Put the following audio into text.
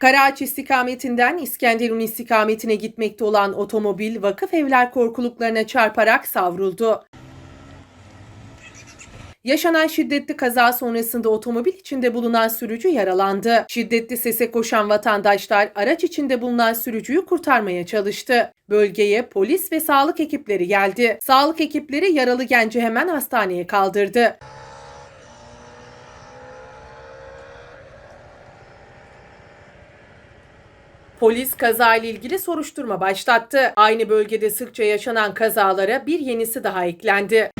Karaağaç istikametinden İskenderun istikametine gitmekte olan otomobil vakıf evler korkuluklarına çarparak savruldu. Yaşanan şiddetli kaza sonrasında otomobil içinde bulunan sürücü yaralandı. Şiddetli sese koşan vatandaşlar araç içinde bulunan sürücüyü kurtarmaya çalıştı. Bölgeye polis ve sağlık ekipleri geldi. Sağlık ekipleri yaralı genci hemen hastaneye kaldırdı. Polis kazayla ilgili soruşturma başlattı. Aynı bölgede sıkça yaşanan kazalara bir yenisi daha eklendi.